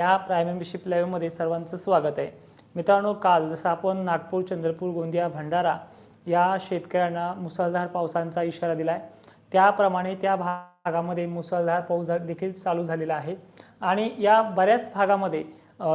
या प्राय मेंबरशिप लाईव्हमध्ये सर्वांचं स्वागत आहे. मित्रांनो काल जसं आपण नागपूर चंद्रपूर गोंदिया भंडारा या शेतकऱ्यांना मुसळधार पावसांचा इशारा दिला आहे त्याप्रमाणे त्या भागामध्ये मुसळधार पाऊस झा- देखील चालू झालेला आहे. आणि या बऱ्याच भागामध्ये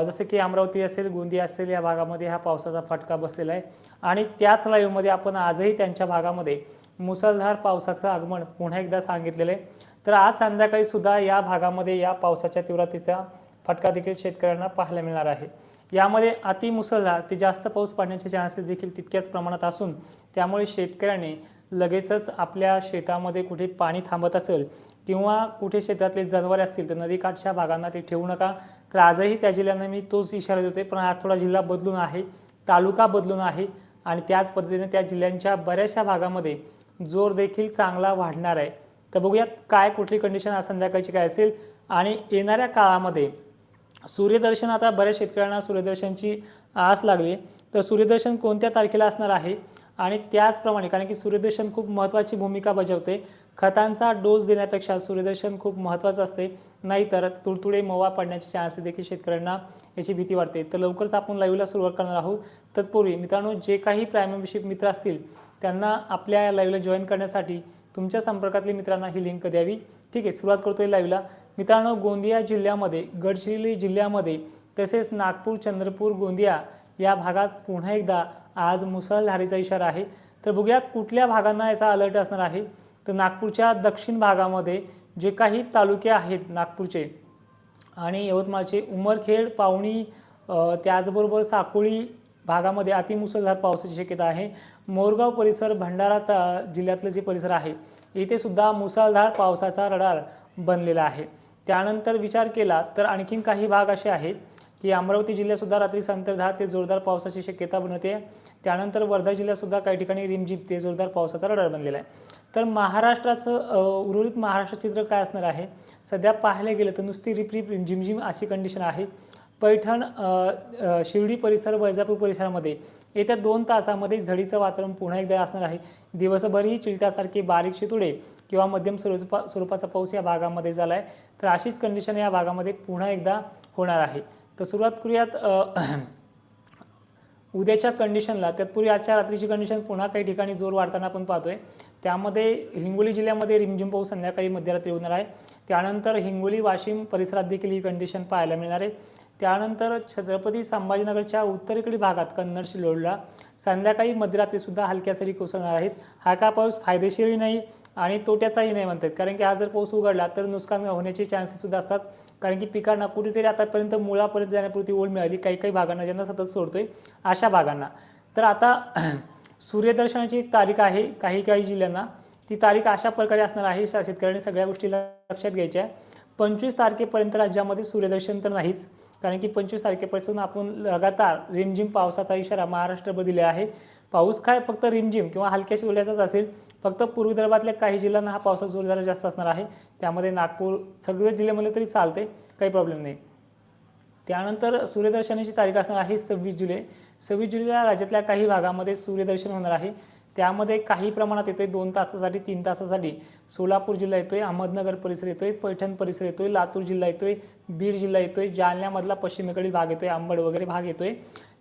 जसे की अमरावती असेल गोंदिया असेल या भागामध्ये हा पावसाचा फटका बसलेला आहे. आणि त्याच लाईव्हमध्ये आपण आजही त्यांच्या भागामध्ये मुसळधार पावसाचं आगमन पुन्हा एकदा सांगितलेलं आहे. तर आज संध्याकाळी सुद्धा या भागामध्ये या पावसाच्या तीव्रतेचा फटका देखील शेतकऱ्यांना पाहायला मिळणार आहे. यामध्ये अति मुसळधार ते जास्त पाऊस पडण्याचे चान्सेस देखील तितक्याच प्रमाणात असून त्यामुळे शेतकऱ्याने लगेचच आपल्या शेतामध्ये कुठे पाणी थांबत असेल किंवा कुठे शेतातले जनावरे असतील तर नदीकाठच्या भागांना ते ठेवू नका. तर आजही त्या जिल्ह्यांना मी तोच इशारा देतोय पण आज थोडा जिल्हा बदलून आहे तालुका बदलून आहे आणि त्याच पद्धतीने त्या जिल्ह्यांच्या बऱ्याचशा भागामध्ये जोर देखील चांगला वाढणार आहे. तर बघूयात काय कुठली कंडिशन आज संध्याकाळची काय असेल आणि येणाऱ्या काळामध्ये सूर्यदर्शन आता बऱ्याच शेतकऱ्यांना सूर्यदर्शनची आस लागली तर सूर्यदर्शन कोणत्या तारखेला असणार आहे? आणि त्याचप्रमाणे कारण की सूर्यदर्शन खूप महत्त्वाची भूमिका बजावते. खतांचा डोस देण्यापेक्षा सूर्यदर्शन खूप महत्त्वाचं असते. नाहीतर तुडतुडे मवा पडण्याचे चान्सेस देखील शेतकऱ्यांना याची भीती वाटते. तर लवकरच आपण लाईव्हला सुरुवात करणार आहोत. तत्पूर्वी मित्रांनो जे काही प्रायमरशिप मित्र असतील त्यांना आपल्या या लाईव्हला जॉईन करण्यासाठी तुमच्या संपर्कातल्या मित्रांना ही लिंक द्यावी. ठीक आहे सुरुवात करतोय लाईव्हला मित्रांनो गोंदिया जिल्ह्यामध्ये गडचिरोली जिल्ह्यामध्ये तसेच नागपूर चंद्रपूर गोंदिया या भागात पुन्हा एकदा आज मुसळधारीचा इशारा आहे. तर बघूयात कुठल्या भागांना याचा अलर्ट असणार आहे. तर नागपूरच्या दक्षिण भागामध्ये जे काही तालुके आहेत नागपूरचे आणि यवतमाळचे उमरखेड पावणी त्याचबरोबर साकोळी भागामध्ये अतिमुसळधार पावसाची शक्यता आहे. मोरगाव परिसर भंडारा ता जिल्ह्यातलं जे परिसर आहे इथे सुद्धा मुसळधार पावसाचा रडार बनलेला आहे. त्यानंतर विचार केला तर आणखीन काही भाग असे आहेत की अमरावती जिल्ह्यातसुद्धा रात्री संततधार ते जोरदार पावसाची शक्यता बनवते त्यानंतर वर्धा जिल्ह्यातसुद्धा काही ठिकाणी रिमझिम ते जोरदार पावसाचा रडार बनलेला आहे. तर महाराष्ट्राचं उर्वरित महाराष्ट्र चित्र काय असणार आहे? सध्या पाहायला गेलं तर नुसती रिपरिप रिमझिमझिम अशी कंडिशन आहे. पैठण शिर्डी परिसर वैजापूर परिसरामध्ये येत्या दोन तासामध्ये झडीचं वातावरण पुन्हा एकदा असणार आहे. दिवसभरही चिलट्यासारखे बारीक शितुडे किंवा मध्यम स्वरूपा स्वरूपाचा पाऊस या भागामध्ये झाला आहे तर अशीच कंडिशन या भागामध्ये पुन्हा एकदा होणार आहे. तर सुरुवात करूयात उद्याच्या कंडिशनला तत्पूर्वी आजच्या रात्रीची कंडिशन पुन्हा काही ठिकाणी जोर वाढताना आपण पाहतोय. त्यामध्ये हिंगोली जिल्ह्यामध्ये रिमझिम पाऊस संध्याकाळी मध्यरात्री होणार आहे. त्यानंतर हिंगोली वाशिम परिसरात देखील ही कंडिशन पाहायला मिळणार आहे. त्यानंतर छत्रपती संभाजीनगरच्या उत्तरेकडील भागात कन्नड शिलोडला संध्याकाळी मध्यरात्रीसुद्धा हलक्या सरी कोसळणार आहेत. हा का पाऊस फायदेशीरही नाही आणि तोट्याचाही नाही म्हणतात कारण की हा जर पाऊस उघडला तर नुकसान होण्याचे चान्सेससुद्धा असतात. कारण की पिकांना कुठेतरी आतापर्यंत मुळापर्यंत जाण्यापुरती ओढ मिळाली. काही काही भागांना ज्यांना सतत सोडतोय अशा भागांना. तर आता सूर्यदर्शनाची तारीख आहे काही काही जिल्ह्यांना. ती तारीख अशा प्रकारे असणार आहे शा- शेतकऱ्यांनी सगळ्या गोष्टीला लक्षात घ्यायच्या आहे. पंचवीस तारखेपर्यंत राज्यामध्ये सूर्यदर्शन तर नाहीच. कारण की पंचवीस तारखेपासून आपण लगातार रिमझिम पावसाचा इशारा महाराष्ट्रभर दिला आहे. पाऊस काय फक्त रिमझिम किंवा हलक्या शिवल्याचाच असेल फक्त पूर्व विदर्भातल्या काही जिल्ह्यांना हा पावसाचा जोर जरा जास्त असणार आहे. त्यामध्ये नागपूर सगळे जिल्हे म्हणले तरी चालते काही प्रॉब्लेम नाही. त्यानंतर सूर्यदर्शनाची तारीख असणार आहे सव्वीस जुलै. सव्वीस जुलैला राज्यातल्या काही भागामध्ये सूर्यदर्शन होणार आहे. त्यामध्ये काही प्रमाणात येतोय दोन तासासाठी तीन तासासाठी. सोलापूर जिल्हा येतोय अहमदनगर परिसर येतोय पैठण परिसर येतोय लातूर जिल्हा येतोय बीड जिल्हा येतोय जालन्यामधला पश्चिमेकडील भाग येतोय आंबड वगैरे भाग येतोय.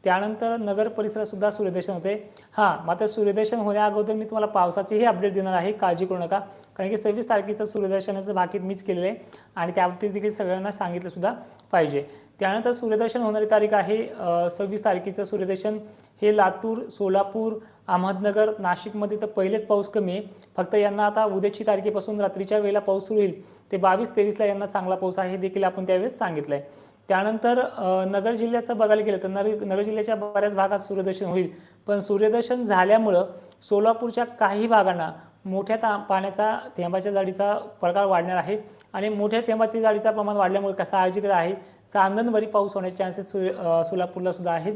त्यानंतर नगर परिसरातसुद्धा सूर्यदर्शन होते. हां मात्र सूर्यदर्शन होण्या अगोदर मी तुम्हाला पावसाचीही अपडेट देणार आहे. काळजी करू नका. कारण की सव्वीस तारखेचं सूर्यदर्शनाचं भाकीत मीच केलेलं आहे. आणि त्याबाबतीत देखील सगळ्यांना सांगितलंसुद्धा पाहिजे. त्यानंतर सूर्यदर्शन होणारी तारीख आहे सव्वीस तारखेचं सूर्यदर्शन. हे लातूर सोलापूर अहमदनगर नाशिकमध्ये तर पहिलेच पाऊस कमी आहे. फक्त यांना आता उद्याची तारखेपासून रात्रीच्या वेळेला पाऊस सुरू होईल. ते बावीस तेवीसला यांना चांगला पाऊस आहे हे देखील आपण त्यावेळेस सांगितलं आहे त्यानंतर नगर जिल्ह्याचं बघायला गेलं तर नगर नगर जिल्ह्याच्या बऱ्याच भागात सूर्यदर्शन होईल. पण सूर्यदर्शन झाल्यामुळं सोलापूरच्या काही भागांना मोठ्या ता पाण्याचा थेंबाच्या जाडीचा प्रकार वाढणार आहे. आणि मोठ्या थेंबाच्या जाडीचा प्रमाण वाढल्यामुळे कसा साहजिकच आहे चांदणवरी पाऊस होण्याचे चान्सेस सूर्य सोलापूरला सुद्धा आहेत.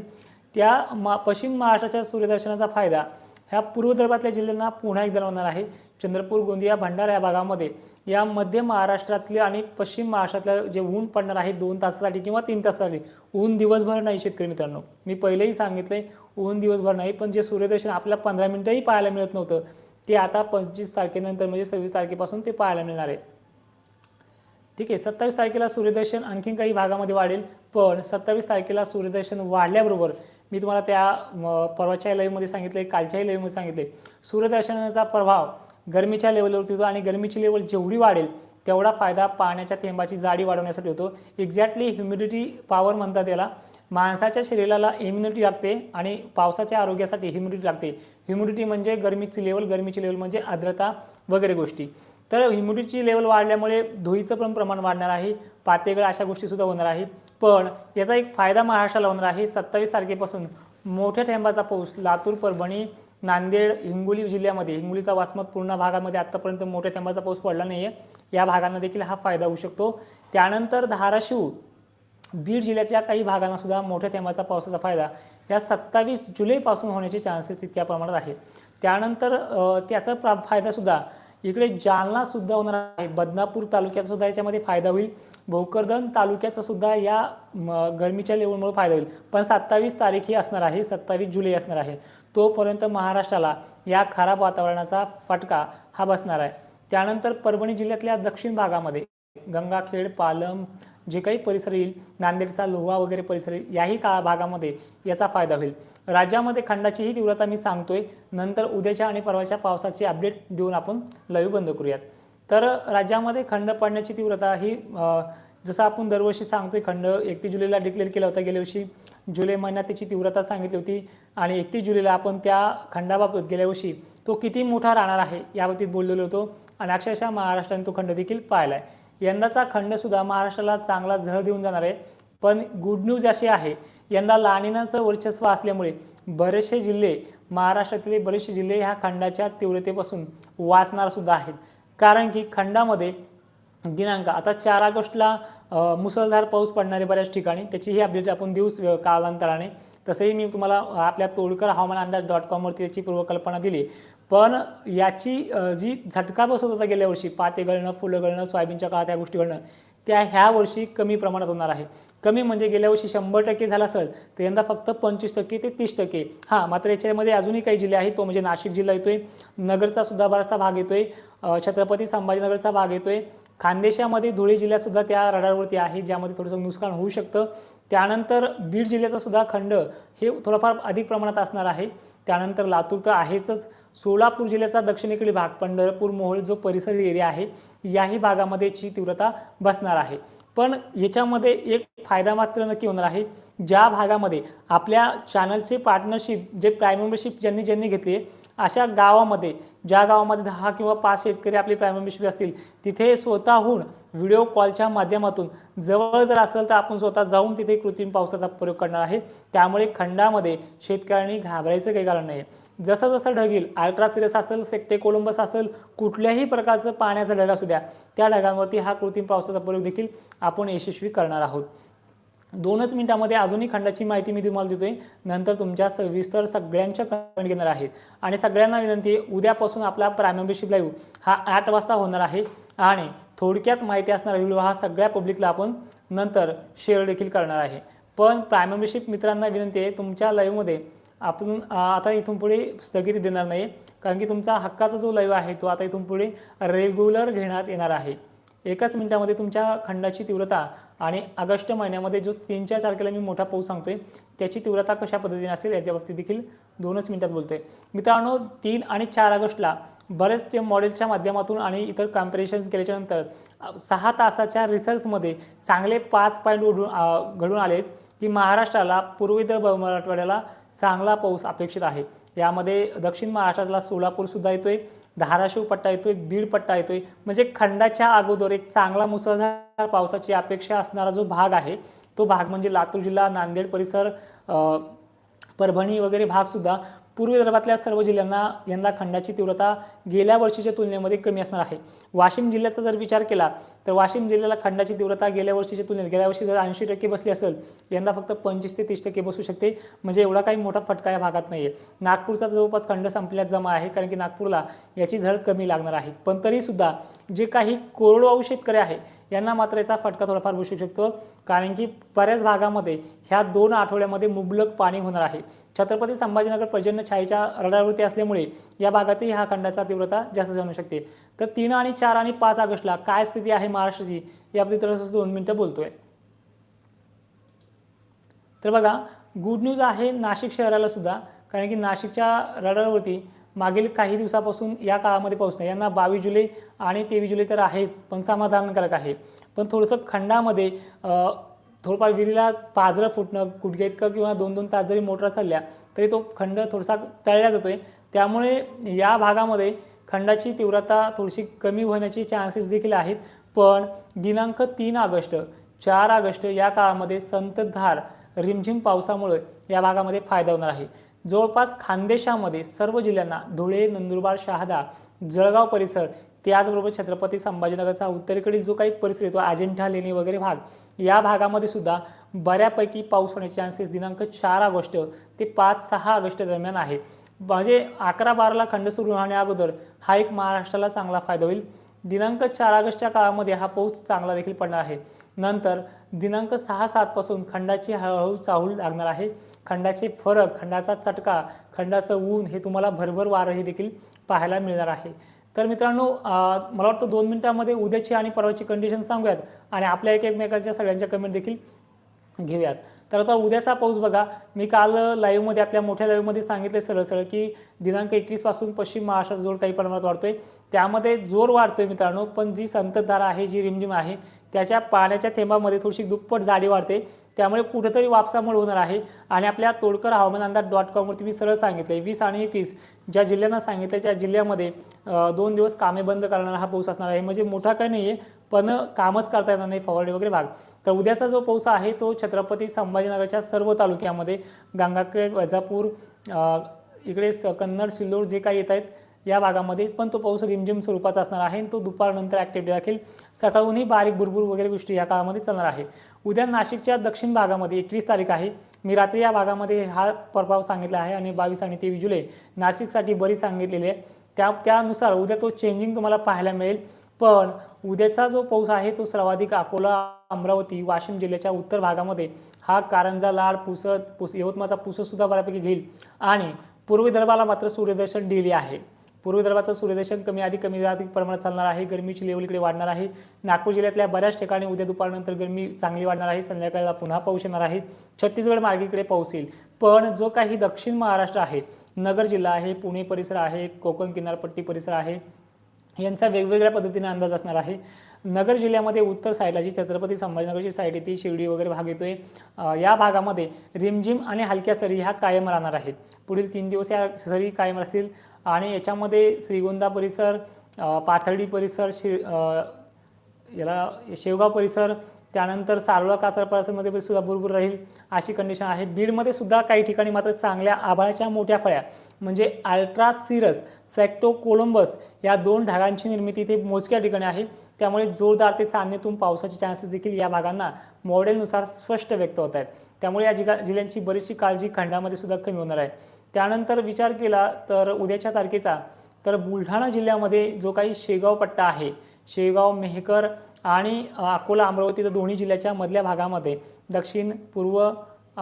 त्या मा पश्चिम महाराष्ट्राच्या सूर्यदर्शनाचा फायदा ह्या पूर्व विदर्भातल्या जिल्ह्यांना पुन्हा एकदा होणार आहे. चंद्रपूर गोंदिया भंडारा या भागामध्ये या मध्य महाराष्ट्रातले आणि पश्चिम महाराष्ट्रातल्या जे ऊन पडणार आहे दोन तासासाठी किंवा तीन तासासाठी ऊन दिवसभर नाही शेतकरी मित्रांनो. मी पहिलेही सांगितलंय ऊन दिवसभर नाही पण जे सूर्यदर्शन आपल्याला पंधरा मिनिटंही पाहायला मिळत नव्हतं ते आता पंचवीस तारखेनंतर म्हणजे सव्वीस तारखेपासून ते पाहायला मिळणार आहे. ठीक आहे सत्तावीस तारखेला सूर्यदर्शन आणखीन काही भागामध्ये वाढेल पण सत्तावीस तारखेला सूर्यदर्शन वाढल्याबरोबर मी तुम्हाला त्या परवाच्या लाईव्हमध्ये सांगितले कालच्याही लाईव्हमध्ये सांगितले सूर्यदर्शनाचा प्रभाव गरमीच्या लेवलवरती होतो आणि गरमीची लेवल जेवढी वाढेल तेवढा फायदा पाण्याच्या थेंबाची जाडी वाढवण्यासाठी होतो. एक्झॅक्टली ह्युमिडिटी पॉवर म्हणतात त्याला माणसाच्या शरीराला इम्युनिटी लागते आणि पावसाच्या आरोग्यासाठी ह्युमिडिटी लागते. ह्युमिडिटी म्हणजे गरमीची लेवल गरमीची लेवल म्हणजे आर्द्रता वगैरे गोष्टी. तर ह्युमिडिटीची लेवल वाढल्यामुळे धुळीचं पण प्रमाण वाढणार आहे. पातेगळ अशा गोष्टीसुद्धा होणार आहे. पण याचा एक फायदा महाराष्ट्राला होणार आहे. सत्तावीस तारखेपासून मोठ्या थेंबाचा पाऊस लातूर परभणी नांदेड हिंगोली जिल्ह्यामध्ये हिंगोलीचा वासमत पूर्ण भागामध्ये आत्तापर्यंत मोठ्या थेंबाचा पाऊस पडला नाही आहे या भागांना देखील हा फायदा होऊ शकतो. त्यानंतर धाराशिव बीड जिल्ह्याच्या काही भागांना सुद्धा मोठ्या थेंबाचा पावसाचा फायदा या सत्तावीस जुलैपासून होण्याचे चान्सेस तितक्या प्रमाणात आहेत. त्यानंतर त्याचा प्रा फायदासुद्धा इकडे जालनासुद्धा होणार आहे. बदनापूर तालुक्याचा सुद्धा याच्यामध्ये फायदा होईल. भोकरदन तालुक्याचा सुद्धा या गरमीच्या लेवलमुळे फायदा होईल. पण सत्तावीस तारीख ही असणार आहे. सत्तावीस जुलै असणार आहे. तोपर्यंत महाराष्ट्राला या खराब वातावरणाचा फटका हा बसणार आहे. त्यानंतर परभणी जिल्ह्यातल्या दक्षिण भागामध्ये गंगाखेड पालम जे काही परिसर येईल नांदेडचा लोहा वगैरे परिसर येईल याही काळा भागामध्ये याचा फायदा होईल. राज्यामध्ये खंडाचीही तीव्रता मी सांगतोय. नंतर उद्याच्या आणि परवाच्या पावसाची अपडेट देऊन आपण लाईव्ह बंद करूयात. तर राज्यामध्ये खंड पडण्याची तीव्रता ही जसं आपण दरवर्षी सांगतोय खंड एकतीस जुलैला डिक्लेअर केला होता गेल्या वर्षी जुलै महिन्यात त्याची तीव्रता सांगितली होती आणि एकतीस जुलैला आपण त्या खंडाबाबत गेल्या वर्षी तो किती मोठा राहणार आहे याबाबतीत बोललेलो होतो आणि अक्षरशः महाराष्ट्राने तो खंड देखील पाहिला आहे यंदाचा खंडसुद्धा महाराष्ट्राला चांगला झळ देऊन जाणार आहे. पण गुड न्यूज अशी आहे यंदा लाणिनाचं वर्चस्व असल्यामुळे बरेचसे जिल्हे महाराष्ट्रातले बरेचसे जिल्हे ह्या खंडाच्या तीव्रतेपासून वाचणारसुद्धा आहेत. कारण की खंडामध्ये दिनांक आता चार ऑगस्टला मुसळधार पाऊस पडणारे बऱ्याच ठिकाणी. त्याचीही अपडेट आपण देऊ कालांतराने. तसंही मी तुम्हाला आपल्या तोडकर हवामान अंदाज डॉट कॉमवरती त्याची पूर्वकल्पना दिली. पण याची जी झटका बसत होता गेल्या वर्षी पाते गळणं फुलं गळणं सोयाबीनच्या काळात या गोष्टी गळणं त्या ह्या वर्षी कमी प्रमाणात होणार आहे. कमी म्हणजे गेल्या वर्षी शंभर टक्के झाला असेल तर यंदा फक्त पंचवीस टक्के ते तीस टक्के. हां मात्र याच्यामध्ये अजूनही काही जिल्हे आहेत तो म्हणजे नाशिक जिल्हा येतोय नगरचा सुद्धा बराचसा भाग येतोय छत्रपती संभाजीनगरचा भाग येतोय. खानदेशामध्ये धुळे जिल्ह्यातसुद्धा त्या रडारवरती आहे ज्यामध्ये थोडंसं नुकसान होऊ शकतं. त्यानंतर बीड जिल्ह्याचा सुद्धा खंड हे थोडंफार अधिक प्रमाणात असणार आहे. त्यानंतर लातूर तर आहेच सोलापूर जिल्ह्याचा दक्षिणेकडील भाग पंढरपूर मोहोळ जो परिसर एरिया आहे याही भागामध्ये याची तीव्रता बसणार आहे. पण याच्यामध्ये एक फायदा मात्र नक्की होणार आहे. ज्या भागामध्ये आपल्या चॅनलचे पार्टनरशिप जे प्राईम मेंबरशिप ज्यांनी ज्यांनी घेतली आहे अशा गावामध्ये ज्या गावामध्ये दहा किंवा पाच शेतकरी आपले प्राईम मेंबरशिप असतील तिथे स्वतःहून व्हिडिओ कॉलच्या माध्यमातून जवळ जर असेल तर आपण स्वतः जाऊन तिथे कृत्रिम पावसाचा प्रयोग करणार आहे. त्यामुळे खंडामध्ये शेतकऱ्यांनी घाबरायचं काही कारण नाही जसं जसं ढगील अल्ट्रा सिरियस असेल सेक्टे कोलंबस असेल कुठल्याही प्रकारचं पाण्याचा ढग असू द्या त्या ढगांवरती हा कृत्रिम पावसाचा प्रयोग देखील आपण यशस्वी करणार आहोत. दोनच मिनिटामध्ये अजूनही खंडाची माहिती मी तुम्हाला देतोय. नंतर तुमच्या सविस्तर सगळ्यांच्या कमेंट घेणार आहेत. आणि सगळ्यांना विनंती आहे उद्यापासून आपला प्राईम मेंबरशिप लाईव्ह हा आठ वाजता होणार आहे. आणि थोडक्यात माहिती असणारा व्हिडिओ हा सगळ्या पब्लिकला आपण नंतर शेअर देखील करणार आहे. पण प्राईम मेंबरशिप मित्रांना विनंती आहे तुमच्या लाईव्हमध्ये आपण आता इथून पुढे स्थगिती देणार नाही कारण की तुमचा हक्काचा जो लाईव्ह आहे तो आता इथून पुढे रेग्युलर घेण्यात येणार आहे. एकाच मिनिटामध्ये तुमच्या खंडाची तीव्रता आणि ऑगस्ट महिन्यामध्ये जो तीनच्या तारखेला मी मोठा पाऊस सांगतोय त्याची तीव्रता कशा पद्धतीने असेल याच्या बाबतीत देखील दोनच मिनिटात बोलतोय. मित्रांनो तीन आणि चार ऑगस्टला बरेच ते मॉडेल्सच्या माध्यमातून आणि इतर कंपॅरिझन केल्याच्यानंतर सहा तासाच्या रिसर्चमध्ये चांगले पाच पॉईंट उडून घडून आले की महाराष्ट्राला पूर्व विदर्भ मराठवाड्याला चांगला पाऊस अपेक्षित आहे. यामध्ये दक्षिण महाराष्ट्रातला सोलापूरसुद्धा येतोय धाराशिव पट्टा येतोय बीड पट्टा येतोय. म्हणजे खंडाच्या अगोदर एक चांगला मुसळधार पावसाची अपेक्षा असणारा जो भाग आहे तो भाग म्हणजे लातूर जिल्हा नांदेड परिसर परभणी वगैरे भागसुद्धा पूर्व विदर्भातल्या सर्व जिल्ह्यांना यंदा खंडाची तीव्रता गेल्या वर्षीच्या तुलनेमध्ये कमी असणार आहे. वाशिम जिल्ह्याचा जर विचार केला तर वाशिम जिल्ह्याला खंडाची तीव्रता गेल्या वर्षीच्या तुलनेत गेल्या वर्षी जर ऐंशी टक्के बसली असेल यंदा फक्त पंचवीस ते तीस टक्के बसू शकते. म्हणजे एवढा काही मोठा फटका या भागात नाही आहे नागपूरचा जवळपास खंड संपल्यात जमा आहे कारण की नागपूरला याची झळ कमी लागणार आहे. पण तरीसुद्धा जे काही कोरडवाहू शेतकरी आहे यांना मात्र याचा फटका थोडाफार बसू शकतो कारण की बऱ्याच भागामध्ये ह्या दोन आठवड्यामध्ये मुबलक पाणी होणार आहे. छत्रपती संभाजीनगर पर्जन्य छायेच्या रडारवरती असल्यामुळे या भागातही हा खंडाचा तीव्रता जास्त जाणू शकते. तर तीन आणि चार आणि पाच ऑगस्टला काय स्थिती आहे महाराष्ट्राची याबद्दल दोन मिनिटं बोलतोय. तर बघा गुड न्यूज आहे नाशिक शहराला सुद्धा कारण की नाशिकच्या रडारवरती मागील काही दिवसापासून या काळामध्ये पाऊस नाही. यांना बावीस जुलै आणि तेवीस जुलै तर आहेच पण समाधानकारक आहे. पण थोडंसं खंडामध्ये थोडंफार विहिरीला पाजरं फुटणं गुडघ्या इतकं किंवा दोन दोन तास जरी मोटर चालल्या तरी तो खंड थोडासा तळला जातोय. त्यामुळे या भागामध्ये खंडाची तीव्रता थोडीशी कमी होण्याची चान्सेस देखील आहेत. पण दिनांक तीन ऑगस्ट चार ऑगस्ट या काळामध्ये संततधार रिमझिम पावसामुळे या भागामध्ये फायदा होणार आहे. जवळपास खानदेशामध्ये सर्व जिल्ह्यांना धुळे नंदुरबार शहादा जळगाव परिसर त्याचबरोबर छत्रपती संभाजीनगरचा उत्तरेकडील जो काही परिसर येतो अजिंठा लेणी वगैरे भाग या भागामध्ये सुद्धा बऱ्यापैकी पाऊस होण्याचे चान्सेस दिनांक चार ऑगस्ट ते पाच सहा ऑगस्ट दरम्यान आहे. म्हणजे अकरा बाराला खंड सुरू होण्या अगोदर हा एक महाराष्ट्राला चांगला फायदा होईल. दिनांक चार ऑगस्टच्या काळामध्ये हा पाऊस चांगला देखील पडणार आहे. नंतर दिनांक सहा सातपासून खंडाची हळूहळू चाहूल लागणार आहे. खंडाचे फरक खंडाचा चटका खंडाचं ऊन हे तुम्हाला भरभर वारं हे देखील पाहायला मिळणार आहे. तर मित्रांनो मला वाटतं दोन मिनिटांमध्ये उद्याची आणि परवाची कंडिशन सांगूयात आणि आपल्या एक एकमेकाच्या सगळ्यांच्या कमेंट देखील घेऊयात. तर आता उद्याचा पाऊस बघा. मी काल लाईव्हमध्ये आपल्या मोठ्या लाईव्हमध्ये सांगितले सरळ सरळ की दिनांक एकवीसपासून पश्चिम महाराष्ट्राचा जोर काही प्रमाणात वाढतोय. त्यामध्ये जोर वाढतोय मित्रांनो पण जी संततधारा आहे जी रिमझिम आहे त्याच्या पाण्याच्या थेंबामध्ये थोडीशी दुप्पट जाडी वाढते. त्यामुळे कुठेतरी वापसामुळे होणार आहे. आणि आपल्या तोडकर हवामान अंदाज डॉट कॉमवरती मी सरळ सांगितले वीस आणि एकवीस ज्या जिल्ह्यांना सांगितलं त्या जिल्ह्यामध्ये दोन दिवस कामे बंद करणारा हा पाऊस असणार आहे. म्हणजे मोठा काही नाही आहे पण कामच करता येणार नाही फवारणी वगैरे भाग. तर उद्याचा जो पाऊस आहे तो छत्रपती संभाजीनगरच्या सर्व तालुक्यामध्ये गंगाखेड वैजापूर इकडे स- कन्नड सिल्लोड जे काही येत आहेत या भागामध्ये पण तो पाऊस रिमझिम स्वरूपाचा असणार आहे आणि तो दुपारनंतर ॲक्टिव्हिटी राखील सकाळहूनही बारीक बुरबुर वगैरे गोष्टी या काळामध्ये चालणार आहे. उद्या नाशिकच्या दक्षिण भागामध्ये एकवीस तारीख आहे. मी रात्री या भागामध्ये हा प्रभाव सांगितला आहे आणि बावीस आणि तेवीस जुलै नाशिकसाठी बरी सांगितलेली आहे. त्या त्यानुसार उद्या तो चेंजिंग तुम्हाला पाहायला मिळेल. पण उद्याचा जो पाऊस आहे तो सर्वाधिक अकोला अमरावती वाशिम जिल्ह्याच्या उत्तर भागामध्ये हा कारंजा लाड पुसद पुस यवतमाळचा पुसतसुद्धा बऱ्यापैकी घेईल. आणि पूर्व विदर्भाला मात्र सूर्यदर्शन डेली आहे. पूर्व विदर्भाचं सूर्यदर्शन कमी अधिक कमी अधिक प्रमाणात चालणार आहे. गरमीची लेवल इकडे वाढणार आहे. नागपूर जिल्ह्यातल्या बऱ्याच ठिकाणी उद्या दुपारनंतर गरमी चांगली वाढणार आहे. संध्याकाळला पुन्हा पाऊस येणार आहे. छत्तीसगड मार्गीकडे पाऊस येईल. पण जो काही दक्षिण महाराष्ट्र आहे नगर जिल्हा आहे पुणे परिसर आहे कोकण किनारपट्टी परिसर आहे यांचा वेगवेगळ्या पद्धतीने अंदाज असणार आहे. नगर जिल्ह्यामध्ये उत्तर साईडला जी छत्रपती संभाजीनगरची साईड येते. शिर्डी वगैरे भाग येतोय. या भागामध्ये रिमझिम आणि हलक्या सरी ह्या कायम राहणार आहेत. पुढील तीन दिवस या सरी कायम असतील. आणि याच्यामध्ये श्रीगोंदा परिसर पाथर्डी परिसर शि याला शेवगाव परिसर त्यानंतर सारोळा कासार परिसरमध्ये सुद्धा भरपूर राहील अशी कंडिशन आहे. बीडमध्ये सुद्धा काही ठिकाणी मात्र चांगल्या आभाळाच्या मोठ्या फळ्या म्हणजे अल्ट्रा सिरस सेक्टो कोलंबस या दोन ढगांची निर्मिती इथे मोजक्या ठिकाणी आहे. त्यामुळे जोरदार ते चांदणीतून पावसाचे चान्सेस देखील या भागांना मॉडेलनुसार स्पष्ट व्यक्त होत आहेत. त्यामुळे या जिगा जिल्ह्यांची बरीचशी काळजी खंडामध्ये सुद्धा कमी होणार आहे. त्यानंतर विचार केला तर उद्याच्या तारखेचा तर बुलढाणा जिल्ह्यामध्ये जो काही शेगाव पट्टा आहे शेगाव मेहकर आणि अकोला अमरावती तर दोन्ही जिल्ह्याच्या मधल्या भागामध्ये दक्षिण पूर्व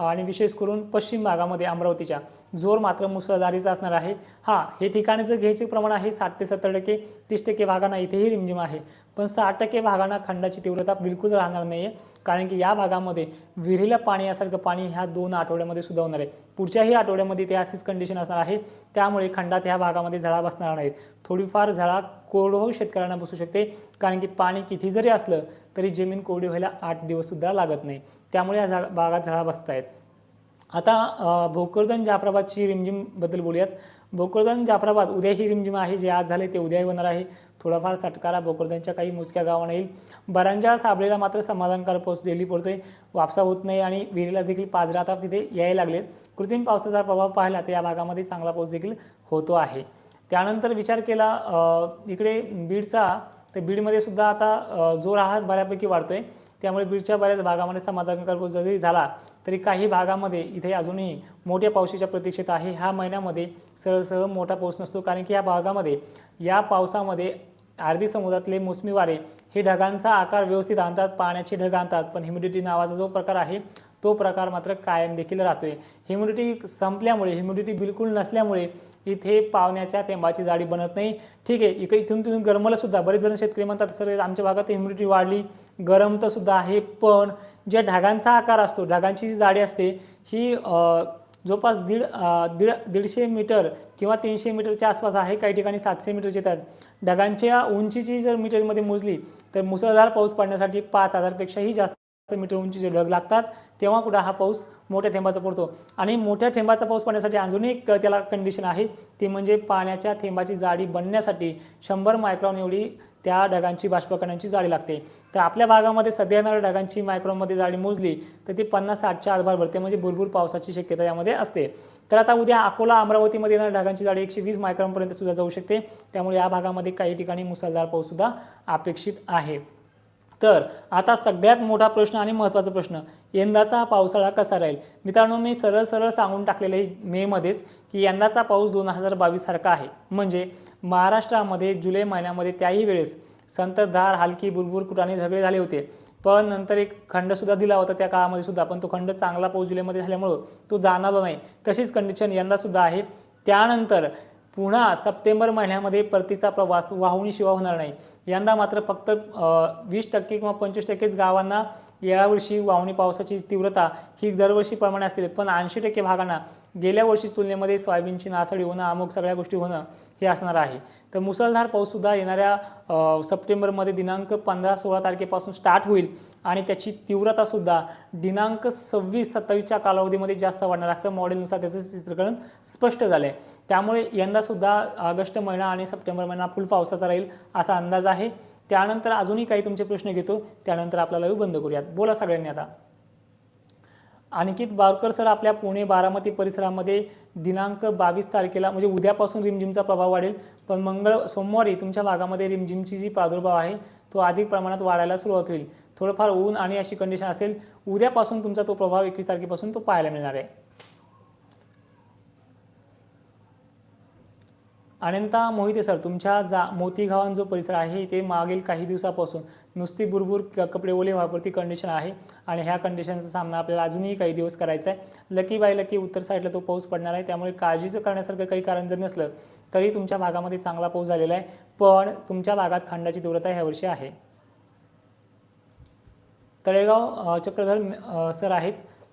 आणि विशेष करून पश्चिम भागामध्ये अमरावतीच्या. जोर मात्र मुसळधारीचा असणार आहे. हा हे ठिकाणी जर घ्यायचे प्रमाण आहे साठ ते सत्तर टक्के तीस टक्के भागांना इथेही रिमझिम आहे. पण साठ टक्के भागांना खंडाची तीव्रता बिलकुल राहणार नाही आहे कारण की या भागामध्ये विहिरीला पाणी यासारखं पाणी ह्या दोन आठवड्यामध्ये सुद्धा होणार आहे. पुढच्याही आठवड्यामध्ये ते अशीच कंडिशन असणार आहे. त्यामुळे खंडात ह्या भागामध्ये झळा बसणार नाहीत थोडीफार झळा कोरडवाहू शेतकऱ्यांना बसू शकते कारण की पाणी किती जरी असलं तरी जमीन कोरडी व्हायला आठ दिवससुद्धा लागत नाही. त्यामुळे या झा भागात झळा बसत आहेत आता भोकरदन जाफराबादची रिमझिमबद्दल बोलूयात. भोकरदन जाफराबाद उद्या ही रिमझिम आहे जे आज झाले ते उद्याही होणार आहे. थोडाफार सटकारा भोकरदनच्या काही मोजक्या गावांना येईल. बरांजा साबळेला मात्र समाधानकारक पाऊस दिल्ली पडतोय वापसा होत नाही आणि विहिरीला देखील पाजरा आता तिथे यायला लागलेत. कृत्रिम पावसाचा प्रभाव पाहिला तर या भागामध्ये चांगला पाऊस देखील होतो आहे. त्यानंतर विचार केला इकडे बीडचा तर बीडमध्ये सुद्धा आता जोर हा बऱ्यापैकी वाढतोय. त्यामुळे बीडच्या बऱ्याच भागामध्ये समाधानकारक जरी झाला तरी काही भागामध्ये इथे अजूनही मोठ्या पावसाच्या प्रतीक्षेत आहे. ह्या महिन्यामध्ये सरळसह मोठा पाऊस नसतो कारण की या भागामध्ये या पावसामध्ये अरबी समुद्रातले मोसमी वारे हे ढगांचा आकार व्यवस्थित आणतात पाण्याचे ढग आणतात पण ह्युमिडिटी नावाचा जो प्रकार आहे तो प्रकार मात्र कायम देखील राहतोय. ह्युमिडिटी संपल्यामुळे ह्युमिडिटी बिलकुल नसल्यामुळे इथे पावण्याच्या थेंबाची जाडी बनत नाही. ठीक आहे इकडे इथून तिथून गरमला सुद्धा. बरेच जण शेतकरी म्हणतात सर आमच्या भागात इम्युनिटी वाढली. गरम तर सुद्धा आहे पण ज्या ढगांचा आकार असतो ढगांची जी जाडी असते ही जवळपास दीड दीड दीडशे मीटर किंवा तीनशे मीटरच्या आसपास आहे. काही ठिकाणी सातशे मीटरचे येतात. ढगांच्या उंचीची जर मीटरमध्ये मोजली तर मुसळधार पाऊस पडण्यासाठी पाच हजारपेक्षाही जास्त मीटर उंचीचे ढग लागतात तेव्हा कुठं हा पाऊस मोठ्या थेंबाचा पडतो. आणि मोठ्या थेंबाचा पाऊस पडण्यासाठी अजूनही एक त्याला कंडिशन आहे. ती म्हणजे पाण्याच्या थेंबाची जाडी बनण्यासाठी शंभर मायक्रॉन एवढी त्या ढगांची बाष्पकणांची जाडी लागते. तर आपल्या भागामध्ये सध्या येणाऱ्या ढगांची मायक्रॉनमध्ये जाडी मोजली तर ती पन्नास साठच्या आधार भरते. म्हणजे भरपूर पावसाची शक्यता यामध्ये असते. तर आता उद्या अकोला अमरावतीमध्ये येणाऱ्या ढगांची जाडी एकशे वीस मायक्रॉनपर्यंत सुद्धा जाऊ शकते. त्यामुळे या भागामध्ये काही ठिकाणी मुसळधार पाऊस सुद्धा अपेक्षित आहे. तर आता सगळ्यात मोठा प्रश्न आणि महत्त्वाचा प्रश्न यंदाचा पावसाळा कसा राहील? मित्रांनो मी सरळ सरळ सांगून टाकलेलं आहे मेमध्येच की यंदाचा पाऊस दोन हजार बावीस सारखा आहे. म्हणजे महाराष्ट्रामध्ये जुलै महिन्यामध्ये त्याही वेळेस संततधार हलकी बुरबुर कुटाने झगडे झाले होते. पण नंतर एक खंडसुद्धा दिला होता त्या काळामध्ये सुद्धा. पण तो खंड चांगला पाऊस जुलैमध्ये झाल्यामुळं तो जाणवला नाही. तशीच कंडिशन यंदासुद्धा आहे. त्यानंतर पुन्हा सप्टेंबर महिन्यामध्ये परतीचा प्रवास वाहुणीशिवाय होणार नाही. यंदा मात्र फक्त वीस टक्के किंवा पंचवीस टक्केच गावांना यावर्षी वावणी पावसाची तीव्रता ही दरवर्षीप्रमाणे असेल. पण ऐंशी टक्के भागांना गेल्या वर्षी तुलनेमध्ये सोयाबीनची नासाडी होणं अमुक सगळ्या गोष्टी होणं हे असणार आहे. तर मुसळधार पाऊससुद्धा येणाऱ्या सप्टेंबरमध्ये दिनांक पंधरा सोळा तारखेपासून स्टार्ट होईल आणि त्याची तीव्रतासुद्धा दिनांक सव्वीस सत्तावीसच्या कालावधीमध्ये जास्त वाढणार असं मॉडेलनुसार त्याचं चित्रीकरण स्पष्ट झालं आहे त्यामुळे यंदासुद्धा ऑगस्ट महिना आणि सप्टेंबर महिना फुल पावसाचा राहील असा अंदाज आहे. त्यानंतर अजूनही काही तुमचे प्रश्न घेतो त्यानंतर आपल्याला बंद करूयात. बोला सगळ्यांनी आता. अनिकित बारकर सर आपल्या पुणे बारामती परिसरामध्ये दिनांक बावीस तारखेला म्हणजे उद्यापासून रिमझिमचा प्रभाव वाढेल. पण मंगळ सोमवारी तुमच्या भागामध्ये रिमझिमची जी प्रादुर्भाव आहे तो अधिक प्रमाणात वाढायला सुरुवात होईल. थोडंफार ऊन आणि अशी कंडिशन असेल उद्यापासून तुमचा तो प्रभाव एकवीस तारखेपासून तो पाहायला मिळणार आहे. अनंता मोहिते सर तुमच्या जा मोतीगावान जो परिसर आहे ते मागील काही दिवसापासून नुसती बुरबुर कपडे ओले व्हावरती कंडिशन आहे आणि ह्या कंडिशनचा सामना आपल्याला अजूनही काही दिवस करायचा आहे. लकी बाय लकी उत्तर साईडला तो पाऊस पडणार आहे. त्यामुळे काळजीचं करण्यासारखं काही कारण जर नसलं तरी तुमच्या भागामध्ये चांगला पाऊस झालेला आहे. पण तुमच्या भागात खंडाची तीव्रता ह्यावर्षी आहे. तळेगाव चक्रधर सर आहेत.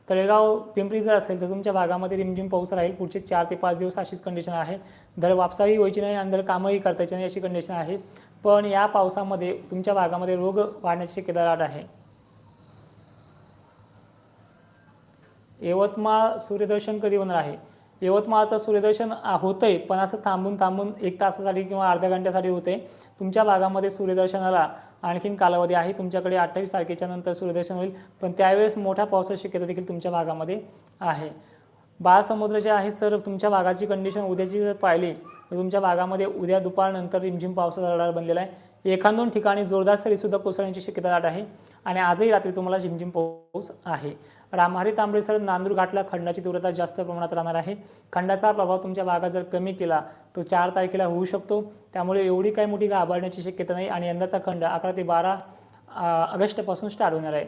तळेगाव पिंपरी जर असेल तर तुमच्या भागामध्ये रिमझिम पाऊस राहील. पुढचे चार ते पाच दिवस अशीच कंडिशन आहे. दर वापसाही व्हायची नाही आणि दर कामही करता यायची नाही अशी कंडिशन आहे. पण या पावसामध्ये तुमच्या भागामध्ये रोग वाढण्याची शक्यता दाट आहे. यवतमाळ सूर्यदर्शन कधी होणार आहे? यवतमाळचं सूर्यदर्शन होतंय पण असं थांबून थांबून एक तासासाठी किंवा अर्ध्या घंट्यासाठी होते. तुमच्या भागामध्ये सूर्यदर्शनाला आणखीन कालावधी आहे. तुमच्याकडे अठ्ठावीस तारखेच्या नंतर सूर्यदर्शन होईल पण त्यावेळेस मोठ्या पावसाची शक्यता देखील तुमच्या भागामध्ये आहे. बाळसमुद्र जे आहे सर तुमच्या भागाची कंडिशन उद्याची जर पाहिली तर तुमच्या भागामध्ये उद्या दुपारनंतर रिमझिम पावसाचा रडार बनलेला आहे. एखाद दोन ठिकाणी जोरदार सरीसुद्धा कोसळण्याची शक्यता दाट आहे आणि आजही रात्री तुम्हाला झिमझिम पाऊस आहे. रामहारी तांबडे सर नांदूर घाटला खंडाची तीव्रता जास्त प्रमाणात राहणार आहे. खंडाचा प्रभाव तुमच्या भागात जर कमी केला तो चार तारखेला होऊ शकतो. त्यामुळे एवढी काही मोठी घाबरण्याची शक्यता नाही आणि यंदाचा खंड अकरा ते बारा ऑगस्टपासून स्टार्ट होणार आहे.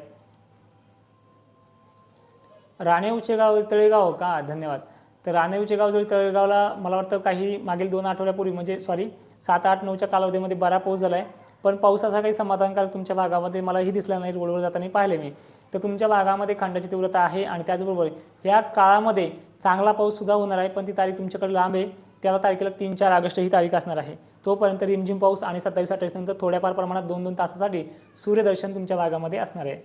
राणेवचे गाव तळेगाव का? धन्यवाद. तर राणेऊचे गाव जरी तळेगावला मला वाटतं काही मागील दोन आठवड्यापूर्वी म्हणजे सॉरी सात आठ नऊच्या कालावधीमध्ये बरा पाऊस झाला आहे पण पावसाचा काही समाधानकारक तुमच्या भागामध्ये मलाही दिसला नाही रोडवर जाताना पाहिले मी. तर तुमच्या भागामध्ये खंडाची तीव्रता आहे आणि त्याचबरोबर ह्या काळामध्ये चांगला पाऊस सुद्धा होणार आहे पण ती तारीख तुमच्याकडे लांब आहे. त्याला तारखेला तीन चार ऑगस्ट ही तारीख असणार आहे. तोपर्यंत रिमझिम पाऊस आणि सत्तावीस अठ्ठावीस नंतर थोड्याफार प्रमाणात दोन दोन तासासाठी सूर्यदर्शन तुमच्या भागामध्ये असणार आहे.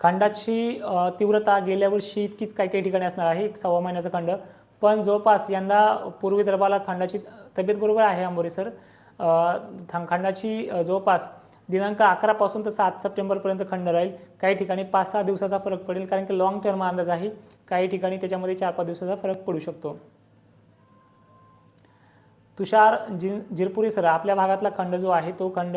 खंडाची तीव्रता गेल्या वर्षी इतकीच काही काही ठिकाणी असणार आहे एक सव्वा महिन्याचा खंड. पण जवळपास यंदा पूर्वी दरबाला खंडाची तब्येत बरोबर आहे आंबोरी सर. खंडाची जवळपास दिनांक अकरापासून तर सात सप्टेंबरपर्यंत खंड राहील. काही ठिकाणी पाच सहा दिवसाचा फरक पडेल कारण की लॉंग टर्म अंदाज आहे. काही ठिकाणी त्याच्यामध्ये चार पाच दिवसाचा फरक पडू शकतो. तुषार जिन जिरपुरी सर आपल्या भागातला खंड जो आहे तो खंड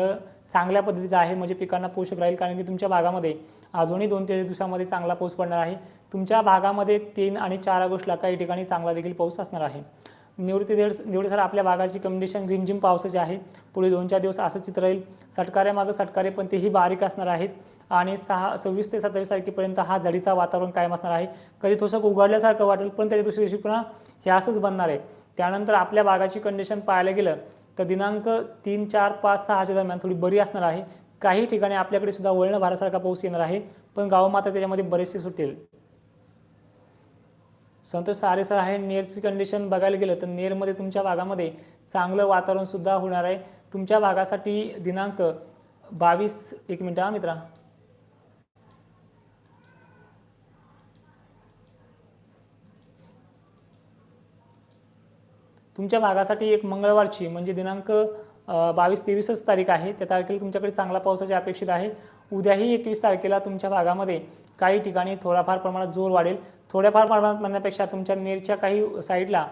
चांगल्या पद्धतीचा आहे म्हणजे पिकांना पोषक राहील कारण की तुमच्या भागामध्ये अजूनही दोन ते दिवसामध्ये चांगला पाऊस पडणार आहे. तुमच्या भागामध्ये तीन आणि चार ऑगस्टला काही ठिकाणी चांगला देखील पाऊस असणार आहे. निवृत्ती देड निवडीसाठी आपल्या भागाची कंडिशन रिमझिम पावसाची आहे. पुढे दोन चार दिवस असं चित्र राहील सटकाऱ्यामागं सटकारे पण तेही बारीक असणार आहेत. आणि सहा सव्वीस ते सत्तावीस तारखेपर्यंत हा झडीचा वातावरण कायम असणार आहे. कधी थोडंसं उघडल्यासारखं वाटेल पण त्याच्या दुसऱ्या दिवशी पुन्हा हे असंच बनणार आहे. त्यानंतर आपल्या भागाची कंडिशन पाहायला गेलं तर दिनांक तीन चार पाच सहाच्या दरम्यान थोडी बरी असणार आहे. काही ठिकाणी आपल्याकडे सुद्धा वळणं भारासारखा पाऊस येणार आहे पण गाव मात्र त्याच्यामध्ये बरेचसे सुटेल. संतोष सारे सर आहे नेरची कंडिशन बघायला गेलं तर नेरमध्ये तुमच्या भागामध्ये चांगलं वातावरणसुद्धा होणार आहे. तुमच्या भागासाठी दिनांक बावीस एक मिनटं हा मित्रा. तुमच्या भागासाठी एक मंगळवारची म्हणजे दिनांक बावीस तेवीसच तारीख आहे. त्या तारखेला तुमच्याकडे चांगला पावसाची अपेक्षित आहे. उद्याही एकवीस तारखेला तुमच्या भागामध्ये काही ठिकाणी थोडाफार प्रमाणात जोर वाढेल. थोड्याफार प्रमाणात म्हणण्यापेक्षा तुमच्या नेरच्या काही साईडला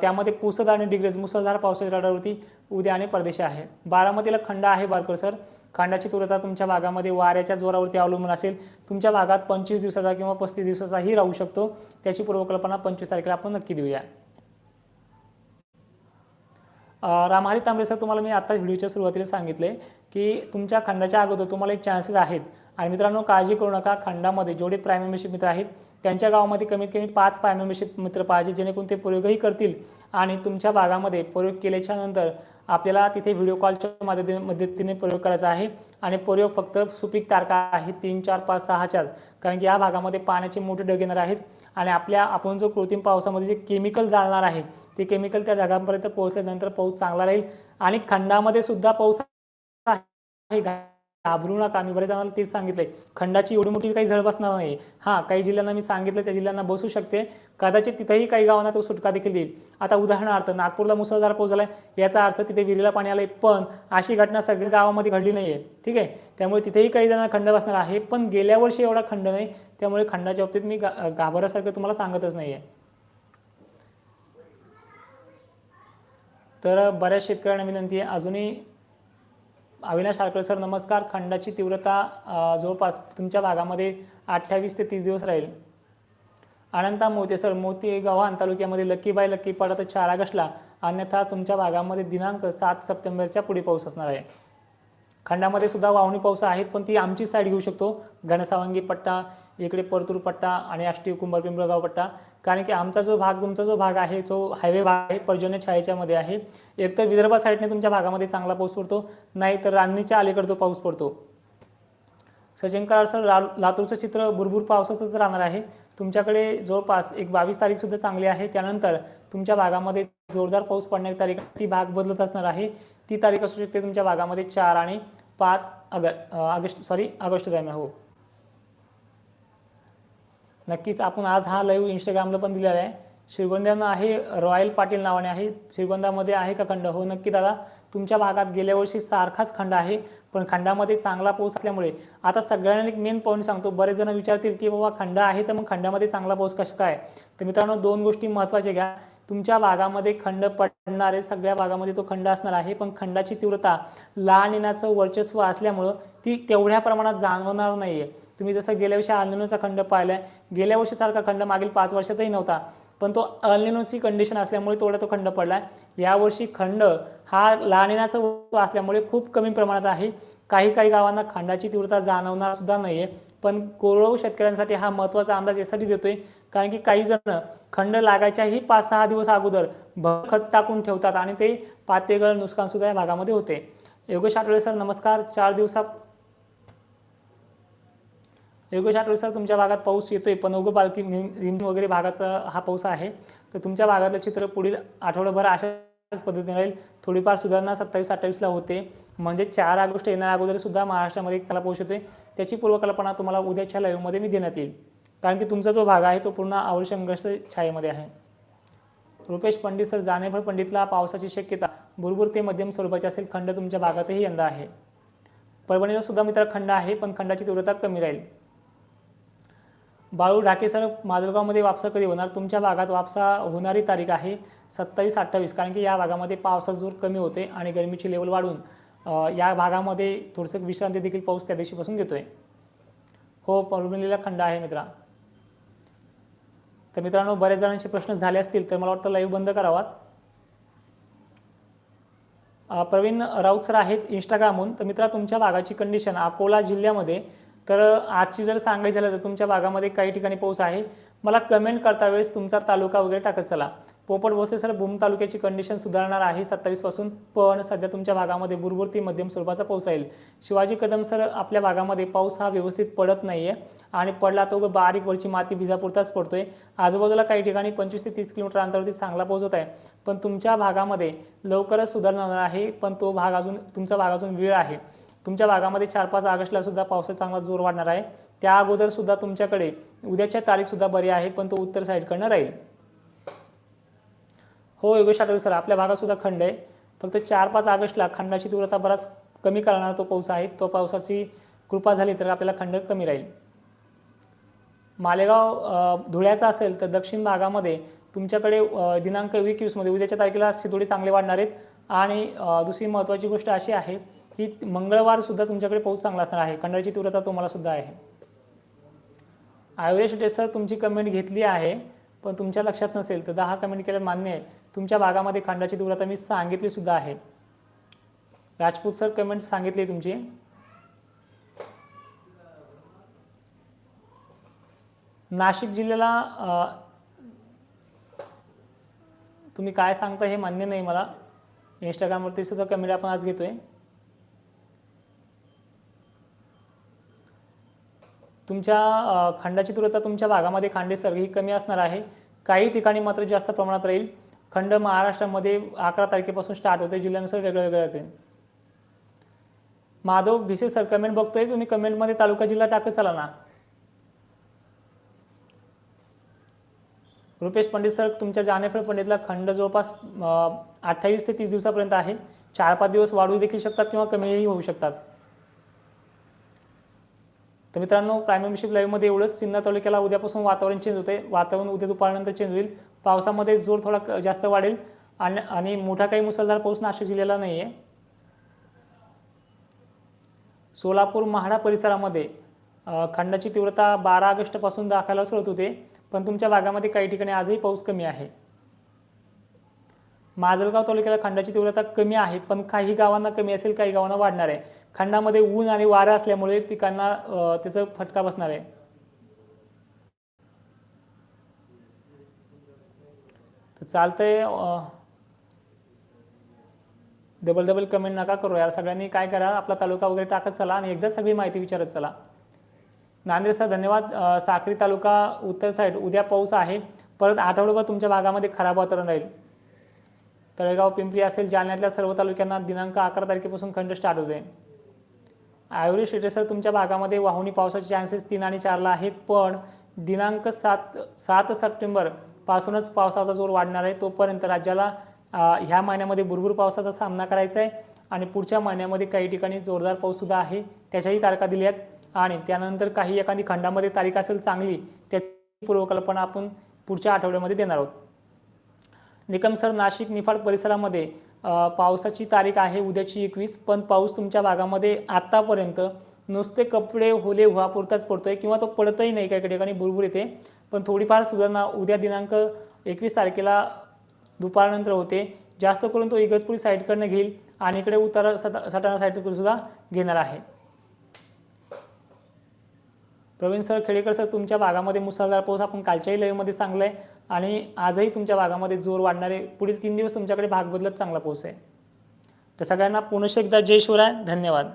त्यामध्ये पुसद आणि डिग्रेज मुसळधार पावसाच्या राडावरती उद्या आणि परदेशी आहे. बारामतीला खंड आहे बारकर सर. खंडाची तीव्रता तुमच्या भागामध्ये वाऱ्याच्या जोरावरती अवलंबून असेल. तुमच्या भागात पंचवीस दिवसाचा किंवा पस्तीस दिवसाचाही राहू शकतो. त्याची पूर्वकल्पना पंचवीस तारखेला आपण नक्की देऊया. रामहारी तांबडे सर तुम्हाला मी आता व्हिडिओच्या सुरुवातीला सांगितले की तुमच्या खंडाच्या अगोदर तुम्हाला एक चान्सेस आहेत. आणि मित्रांनो काळजी करू नका. खंडामध्ये जेवढे प्राय मेंबरशिप मित्र आहेत त्यांच्या गावामध्ये कमीत कमी पाच प्राईम मेंबरशिप मित्र पाहिजे जेणेकरून ते प्रयोगही करतील. आणि तुमच्या भागामध्ये प्रयोग केल्याच्यानंतर आपल्याला तिथे व्हिडिओ कॉलच्या मदती मदतीने प्रयोग करायचा आहे. आणि प्रयोग फक्त सुपीक तारखा आहे तीन चार पाच सहाच्याच. कारण की या भागामध्ये पाण्याचे मोठे डग येणार आहेत. आणि आपल्या आपण जो कृत्रिम पावसामध्ये जे केमिकल जाळणार आहे ते केमिकल त्या ढगांपर्यंत पोहोचल्यानंतर पाऊस चांगला राहील. आणि खंडामध्ये सुद्धा पाऊस आहे. घाबरू नका. मी बरेच जणांना तेच सांगितलंय. खंडाची एवढी मोठी काही झळ बसणार नाही. हां काही जिल्ह्यांना मी सांगितलं त्या जिल्ह्यांना बसू शकते. कदाचित तिथेही काही गावांना तो सुटका देखील देईल. आता उदाहरणार्थ नागपूरला मुसळधार पाऊस आहे याचा अर्थ तिथे विहिरीला पाणी आलंय पण अशी घटना सगळ्याच गावामध्ये घडली नाही आहे ठीक आहे? त्यामुळे तिथेही काही जणांना खंड बसणार आहे पण गेल्या वर्षी एवढा खंड नाही. त्यामुळे खंडाच्या बाबतीत मी गा घाबरासारखं तुम्हाला सांगतच नाही आहे तर बऱ्याच शेतकऱ्यांना विनंती आहे अजूनही अविनाश आळकर सर नमस्कार. खंडाची तीव्रता जवळपास तुमच्या भागामध्ये अठ्ठावीस ते तीस दिवस राहील. अनंता मोते सर मोती गव्हाण तालुक्यामध्ये लक्कीबाई लक्कीपाडा तर चार ऑगस्टला अन्यथा तुमच्या भागामध्ये दिनांक सात सप्टेंबरच्या पुढे पाऊस असणार आहे. खंडामध्ये सुद्धा वावणी पाऊस आहेत पण ती आमची साईड घेऊ शकतो. घनसावंगी पट्टा इकडे परतूर पट्टा आणि आष्टी कुंभार पिंपळगाव पट्टा. कारण की आमचा जो भाग तुमचा जो भाग आहे जो हायवे भाग आहे पर्जन्य छायाच्यामध्ये आहे. एक तर विदर्भ साईडने तुमच्या भागामध्ये चांगला पाऊस पडतो नाही तर रान्नीच्या अलीकडे तो पाऊस पडतो. सचिन कराड सर ला लातूरचं चित्र भुरभूर पावसाचंच राहणार आहे. तुमच्याकडे जवळपास एक बावीस तारीखसुद्धा चांगली आहे. त्यानंतर तुमच्या भागामध्ये जोरदार पाऊस पडण्याची तारीख ती भाग बदलत असणार आहे. ती तारीख असू शकते तुमच्या भागामध्ये चार आणि पाच ऑग ऑगस्ट सॉरी ऑगस्ट दरम्यान हो. नक्कीच आपण आज हा लाईव्ह इंस्टाग्रामला पण दिलेला आहे. श्रीगोंद्यानं आहे रॉयल पाटील नावाने आहे. श्रीगोंदामध्ये आहे का खंड? हो नक्की दादा. तुमच्या भागात गेल्या वर्षी सारखाच खंड आहे पण खंडामध्ये चांगला पाऊस असल्यामुळे. आता सगळ्यांना एक मेन पॉईंट सांगतो. बरेच जण विचारतील की बाबा खंड आहे तर मग खंडामध्ये चांगला पाऊस कसं काय? तर मित्रांनो दोन गोष्टी महत्त्वाच्या घ्या. तुमच्या भागामध्ये खंड पडणारे सगळ्या भागामध्ये तो खंड असणार आहे पण खंडाची तीव्रता लहान येण्याचं वर्चस्व असल्यामुळं ती तेवढ्या प्रमाणात जाणवणार नाही आहे तुम्ही जसं गेल्या वर्षी अल्निनोचा खंड पाहिला गेल्या वर्षीसारखा खंड मागील पाच वर्षातही नव्हता पण तो अल्निनोची कंडिशन असल्यामुळे तेवढा तो खंड पडला यावर्षी खंड हा लाणिनाचा असल्यामुळे खूप कमी प्रमाणात आहे. काही काही गावांना खंडाची तीव्रता जाणवणार सुद्धा नाही आहे पण कोरडवू शेतकऱ्यांसाठी हा महत्त्वाचा अंदाज यासाठी देतोय कारण की काही जण खंड लागायच्याही पाच सहा दिवस अगोदर खत टाकून ठेवतात आणि ते पातेगळ नुकसान सुद्धा या भागामध्ये होते. योगेश आठवडे सर नमस्कार. चार दिवसात योगेश आठवडे सर तुमच्या भागात पाऊस येतोय पण उगं बालकी रिम वगैरे भागाचा हा पाऊस आहे. तर तुमच्या भागातलं चित्र पुढील आठवडाभर अशाच पद्धतीने राहील. थोडीफार सुधारणा सत्तावीस अठ्ठावीसला होते. म्हणजे चार ऑगस्ट येणाऱ्या अगोदर सुद्धा महाराष्ट्रामध्ये एक चांगला पाऊस येतोय. त्याची पूर्वकल्पना तुम्हाला उद्याच्या लाईव्हमध्ये मी देण्यात येईल. कारण की तुमचा जो भाग आहे तो पूर्ण आवश्यकग्रस्त छायेमध्ये आहे. रुपेश पंडित सर जानेफळ पंडितला पावसाची शक्यता भुरभुर ते मध्यम स्वरूपाची असेल खंड तुमच्या भागातही यंदा आहे. परभणीला सुद्धा मित्र खंड आहे पण खंडाची तीव्रता कमी राहील. बाळू ढाके सर माजलगावमध्ये वापसा कधी होणार? तुमच्या भागात वापसा होणारी तारीख आहे सत्तावीस अठ्ठावीस कारण की या भागामध्ये पावसाचा जोर कमी होते आणि गरमीची लेवल वाढून या भागामध्ये थोडंसं विश्रांती देखील पाऊस त्या दिवशीपासून घेतोय. हो परभणीला खंड आहे मित्रा. तर मित्रांनो बऱ्याच जणांचे प्रश्न झाले असतील तर मला वाटतं लाईव्ह बंद करावा प्रवीण राऊत सर आहेत इंस्टाग्रामहून तर मित्रा तुमच्या भागाची कंडिशन अकोला जिल्ह्यामध्ये तर आजची जर सांगायचं झालं तर तुमच्या भागामध्ये काही ठिकाणी पाऊस आहे मला कमेंट करता वेळेस तुमचा तालुका वगैरे टाकत चला. पोपट भोसले सर भूम तालुक्याची कंडिशन सुधारणार आहे सत्तावीसपासून पण सध्या तुमच्या भागामध्ये बुरबुर ते मध्यम स्वरूपाचा पाऊस राहील. शिवाजी कदम सर आपल्या भागामध्ये पाऊस हा व्यवस्थित पडत नाही आहे आणि पडला तो बारीक वरची माती भजापूरचाच पडतो आहे आजूबाजूला काही ठिकाणी पंचवीस ते तीस किलोमीटर अंतरावरती चांगला पाऊस होत आहे पण तुमच्या भागामध्ये लवकरच सुधारणा होणार आहे पण तो भाग अजून तुमचा भाग अजून वेळ आहे. तुमच्या भागामध्ये चार पाच ऑगस्टला सुद्धा पावसाचा चांगला जोर वाढणार आहे. त्या अगोदर सुद्धा तुमच्याकडे उद्याच्या तारीख सुद्धा बरी आहे पण तो उत्तर साईडकडनं राहील. हो योगेश आठवले सर आपल्या भागात सुद्धा खंड आहे. फक्त चार पाच ऑगस्टला खंडाची तीव्रता बराच कमी करणारा तो पाऊस आहे. तो पावसाची कृपा झाली तर आपल्याला खंड कमी राहील. मालेगाव धुळ्याचा असेल तर दक्षिण भागामध्ये तुमच्याकडे दिनांक एकवीसमध्ये उद्याच्या तारखेला शितोडी चांगले वाढणार आहेत. आणि दुसरी महत्त्वाची गोष्ट अशी आहे की मंगळवार सुद्धा तुमच्याकडे पाऊस चांगला असणार आहे. खंडाची तीव्रता तुम्हाला सुद्धा आहे. आयुर्वेद टेस्ट सर तुमची कमेंट घेतली आहे पण तुमच्या लक्षात नसेल तर दहा कमेंट केलं मान्य आहे. तुमच्या भागामध्ये खंडाची तीव्रता मी सांगितली सुद्धा आहे. राजपूत सर कमेंट सांगितली तुमची. नाशिक जिल्ह्याला तुम्ही काय सांगता हे मान्य नाही मला. इंस्टाग्रामवरती सुद्धा कमेंट आपण आज घेतोय. तुमच्या खंडाची तीव्रता तुमच्या भागामध्ये खांडे सर्गही कमी असणार आहे. काही ठिकाणी मात्र जास्त प्रमाणात राहील. खंड महाराष्ट्रामध्ये अकरा तारखेपासून स्टार्ट होते. जिल्ह्यानुसार वेगळं वेगळं राहते माधव भिसे सर कमेंट बघतोय. तुम्ही कमेंटमध्ये तालुका जिल्हा टाकत चला ना. रुपेश पंडित सर तुमच्या जानेफळ पंडितला खंड जवळपास अठ्ठावीस ते तीस दिवसापर्यंत आहे. चार पाच दिवस वाढू देखील शकतात किंवा कमीही होऊ शकतात. तर मित्रांनो प्राईम मेंबरशिप लाईव्हमध्ये एवढंच. सिन्नर तालुक्याला उद्यापासून वातावरण चेंज होते वातावरण उद्या दुपारनंतर चेंज होईल. पावसामध्ये जोर थोडा जास्त वाढेल. आणि आणि मोठा काही मुसळधार पाऊस नाशिक जिल्ह्याला नाही आहे सोलापूर महाडा परिसरामध्ये खंडाची तीव्रता बारा ऑगस्टपासून दाखवायला सुरुवात होते. पण तुमच्या भागामध्ये काही ठिकाणी आजही पाऊस कमी आहे. माजलगाव तालुक्याला खंडाची तीव्रता कमी आहे पण काही गावांना कमी असेल काही गावांना वाढणार आहे. खंडामध्ये ऊन आणि वारं असल्यामुळे पिकांना त्याचं त्याचा फटका बसणार आहे. तर चालतंय डबल डबल कमेंट नका करू यार. सगळ्यांनी काय करा आपला तालुका वगैरे टाकत चला आणि एकदा सगळी माहिती विचारत चला. नांदेड सर धन्यवाद. साक्री तालुका उत्तर साईड उद्या पाऊस आहे. परत आठवडाभर तुमच्या भागामध्ये खराब वातावरण राहील. तळेगाव पिंपरी असेल जालन्यातल्या सर्व तालुक्यांना दिनांक अकरा तारखेपासून खंड स्टार्ट होते आयव्हरी स्टेटस सर तुमच्या भागामध्ये वाहुनी पावसाचे चान्सेस तीन आणि चारला आहेत पण दिनांक सात सात सप्टेंबर पासूनच पावसाचा जोर वाढणार आहे. तोपर्यंत राज्याला ह्या महिन्यामध्ये भरपूर पावसाचा सामना करायचा आहे आणि पुढच्या महिन्यामध्ये काही ठिकाणी जोरदार पाऊससुद्धा आहे त्याच्याही तारखा दिल्या आहेत. आणि त्यानंतर काही एखादी खंडामध्ये तारीख असेल चांगली त्याची पूर्वकल्पना आपण पुढच्या आठवड्यामध्ये देणार आहोत. निकम सर नाशिक निफाड परिसरामध्ये पावसाची तारीख आहे उद्याची एकवीस पण पाऊस तुमच्या भागामध्ये आत्तापर्यंत नुसते कपडे होले व्हापुरताच आहे किंवा तो पडतही नाही काही ठिकाणी बुरबुर येते. पण थोडीफार सुधारणा उद्या दिनांक एकवीस तारखेला दुपारनंतर होते. जास्त करून तो इगतपुरी साईडकडनं घेईल आणि इकडे उतारा सटा सटाणा साईडकडून सुद्धा घेणार आहे. प्रवीण सर खेडेकर सर तुमच्या भागामध्ये मुसळधार पाऊस आपण कालच्याही लयमध्ये सांगलं आहे आणि आजही तुमच्या भागामध्ये जोर वाढणारे पुढील तीन दिवस तुमच्याकडे भाग बदलत चांगला पाऊस आहे तर सगळ्यांना पुनश्च एकदा जय शिवराय. धन्यवाद.